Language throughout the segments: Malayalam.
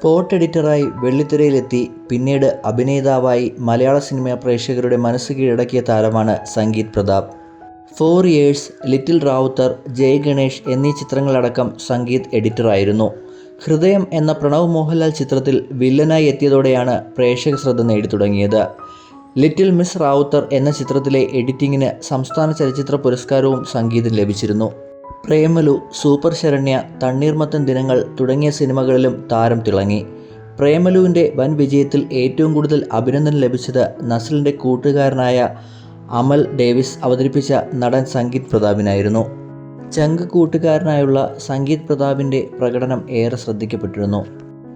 സ്പോട്ട് എഡിറ്ററായി വെള്ളിത്തിരയിലെത്തി പിന്നീട് അഭിനേതാവായി മലയാള സിനിമ പ്രേക്ഷകരുടെ മനസ്സ് കീഴടക്കിയ താരമാണ് Sangeeth Prathap. Four years little Ravuthar Jai Ganesh എന്നീ ചിത്രങ്ങളടക്കം സംഗീത് എഡിറ്ററായിരുന്നു. ഹൃദയം എന്ന പ്രണവ് മോഹൻലാൽ ചിത്രത്തിൽ വില്ലനായി എത്തിയതോടെയാണ് പ്രേക്ഷക ശ്രദ്ധ നേടിത്തുടങ്ങിയത്. ലിറ്റിൽ മിസ് റാവുത്തർ എന്ന ചിത്രത്തിലെ എഡിറ്റിങ്ങിന് സംസ്ഥാന ചലച്ചിത്ര പുരസ്കാരവും സംഗീതം ലഭിച്ചിരുന്നു. പ്രേമലു സൂപ്പർ ശരണ്യ തണ്ണീർമത്തൻ ദിനങ്ങൾ തുടങ്ങിയ സിനിമകളിലും താരം തിളങ്ങി. പ്രേമലുവിന്റെ വൻ വിജയത്തിൽ ഏറ്റവും കൂടുതൽ അഭിനന്ദനം ലഭിച്ചത് നസലിന്റെ കൂട്ടുകാരനായ അമൽ ഡേവിസ് അവതരിപ്പിച്ച നടൻ സംഗീത് പ്രതാപിനായിരുന്നു. ചങ്ക് കൂട്ടുകാരനായുള്ള സംഗീത് പ്രതാപിന്റെ പ്രകടനം ഏറെ ശ്രദ്ധിക്കപ്പെട്ടിരുന്നു.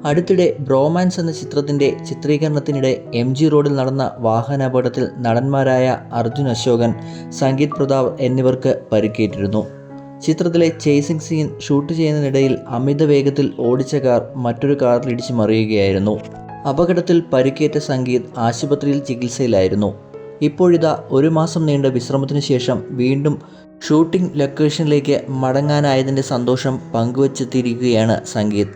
അടുത്തിടെ ബ്രോമാൻസ് എന്ന ചിത്രത്തിന്റെ ചിത്രീകരണത്തിനിടെ എം ജി റോഡിൽ നടന്ന വാഹനാപകടത്തിൽ നടന്മാരായ അർജുൻ അശോകൻ സംഗീത് പ്രതാപ് എന്നിവർക്ക് പരിക്കേറ്റിരുന്നു. ചിത്രത്തിലെ ചേസിംഗ് സീൻ ഷൂട്ട് ചെയ്യുന്നതിനിടയിൽ അമിത വേഗത്തിൽ ഓടിച്ച കാർ മറ്റൊരു കാറിലിടിച്ച് മറിയുകയായിരുന്നു. അപകടത്തിൽ പരിക്കേറ്റ സംഗീത് ആശുപത്രിയിൽ ചികിത്സയിലായിരുന്നു. ഇപ്പോഴിതാ ഒരു മാസം നീണ്ട വിശ്രമത്തിന് ശേഷം വീണ്ടും ഷൂട്ടിംഗ് ലൊക്കേഷനിലേക്ക് മടങ്ങാനായതിന്റെ സന്തോഷം പങ്കുവച്ചെത്തിയിരിക്കുകയാണ് സംഗീത്.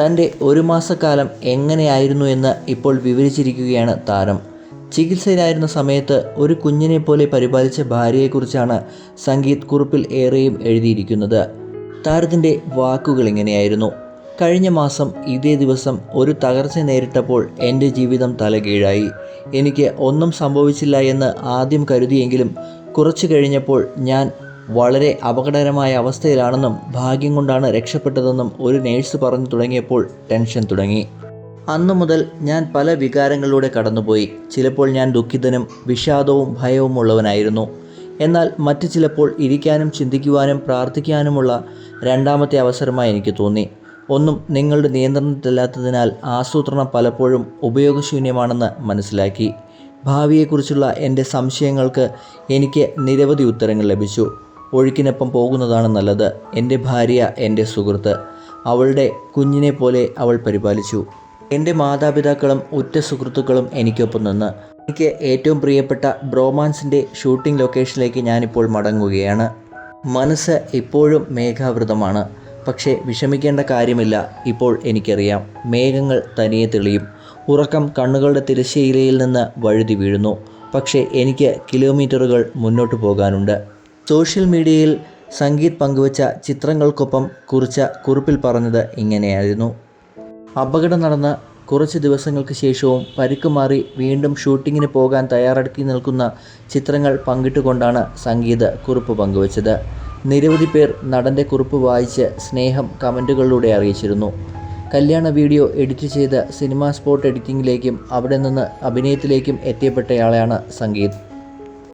തന്റെ ഒരു മാസക്കാലം എങ്ങനെയായിരുന്നു എന്ന് ഇപ്പോൾ വിവരിച്ചിരിക്കുകയാണ് താരം. ചികിത്സയിലായിരുന്ന സമയത്ത് ഒരു കുഞ്ഞിനെ പോലെ പരിപാലിച്ച ഭാര്യയെക്കുറിച്ചാണ് സംഗീത് കുറിപ്പിൽ ഏറെയും എഴുതിയിരിക്കുന്നത്. താരത്തിന്റെ വാക്കുകൾ ഇങ്ങനെയായിരുന്നു. കഴിഞ്ഞ മാസം ഇതേ ദിവസം ഒരു തകർച്ച നേരിട്ടപ്പോൾ എന്റെ ജീവിതം തലകീഴായി. എനിക്ക് ഒന്നും സംഭവിച്ചില്ല എന്ന് ആദ്യം കരുതിയെങ്കിലും കുറച്ചു കഴിഞ്ഞപ്പോൾ ഞാൻ വളരെ അപകടകരമായ അവസ്ഥയിലാണെന്നും ഭാഗ്യം കൊണ്ടാണ് രക്ഷപ്പെട്ടതെന്നും ഒരു നേഴ്സ് പറഞ്ഞു തുടങ്ങിയപ്പോൾ ടെൻഷൻ തുടങ്ങി. അന്നു മുതൽ ഞാൻ പല വികാരങ്ങളിലൂടെ കടന്നുപോയി. ചിലപ്പോൾ ഞാൻ ദുഃഖിതനും വിഷാദവും ഭയവും ഉള്ളവനായിരുന്നു. എന്നാൽ മറ്റു ചിലപ്പോൾ ഇരിക്കാനും ചിന്തിക്കുവാനും പ്രാർത്ഥിക്കാനുമുള്ള രണ്ടാമത്തെ അവസരമായി എനിക്ക് തോന്നി. ഒന്നും നിങ്ങളുടെ നിയന്ത്രണത്തിലല്ലാത്തതിനാൽ ആസൂത്രണം പലപ്പോഴും ഉപയോഗശൂന്യമാണെന്ന് മനസ്സിലാക്കി. ഭാവിയെക്കുറിച്ചുള്ള എന്റെ സംശയങ്ങൾക്ക് എനിക്ക് നിരവധി ഉത്തരങ്ങൾ ലഭിച്ചു. ഒഴുക്കിനൊപ്പം പോകുന്നതാണ് നല്ലത്. എന്റെ ഭാര്യ എന്റെ സുഹൃത്ത് അവളുടെ കുഞ്ഞിനെ പോലെ അവൾ പരിപാലിച്ചു. എന്റെ മാതാപിതാക്കളും ഉറ്റ സുഹൃത്തുക്കളും എനിക്കൊപ്പം നിന്ന്. എനിക്ക് ഏറ്റവും പ്രിയപ്പെട്ട ബ്രോമാൻസിന്റെ ഷൂട്ടിംഗ് ലൊക്കേഷനിലേക്ക് ഞാനിപ്പോൾ മടങ്ങുകയാണ്. മനസ്സ് ഇപ്പോഴും മേഘാവൃതമാണ്. പക്ഷേ വിഷമിക്കേണ്ട കാര്യമില്ല. ഇപ്പോൾ എനിക്കറിയാം. മേഘങ്ങൾ തനിയെ തെളിയും. ഉറക്കം കണ്ണുകളുടെ തിരശ്ശീലയിൽ നിന്ന് വഴുതി വീഴുന്നു. പക്ഷേ എനിക്ക് കിലോമീറ്ററുകൾ മുന്നോട്ട് പോകാനുണ്ട്. സോഷ്യൽ മീഡിയയിൽ സംഗീത് പങ്കുവച്ച ചിത്രങ്ങൾക്കൊപ്പം കുറിച്ച കുറിപ്പിൽ പറഞ്ഞത് ഇങ്ങനെയായിരുന്നു. അപകടം നടന്ന കുറച്ച് ദിവസങ്ങൾക്ക് ശേഷവും പരിക്ക് മാറി വീണ്ടും ഷൂട്ടിങ്ങിന് പോകാൻ തയ്യാറെടുക്കി നിൽക്കുന്ന ചിത്രങ്ങൾ പങ്കിട്ടുകൊണ്ടാണ് സംഗീത കുറിപ്പ് പങ്കുവച്ചത്. നിരവധി പേർ നടന്റെ കുറിപ്പ് വായിച്ച് സ്നേഹം കമന്റുകളിലൂടെ അറിയിച്ചിരുന്നു. കല്യാണ വീഡിയോ എഡിറ്റ് ചെയ്ത് സിനിമാ സ്പോട്ട് എഡിറ്റിംഗിലേക്കും അവിടെ നിന്ന് അഭിനയത്തിലേക്കും എത്തിയപ്പെട്ടയാളാണ് സംഗീത്.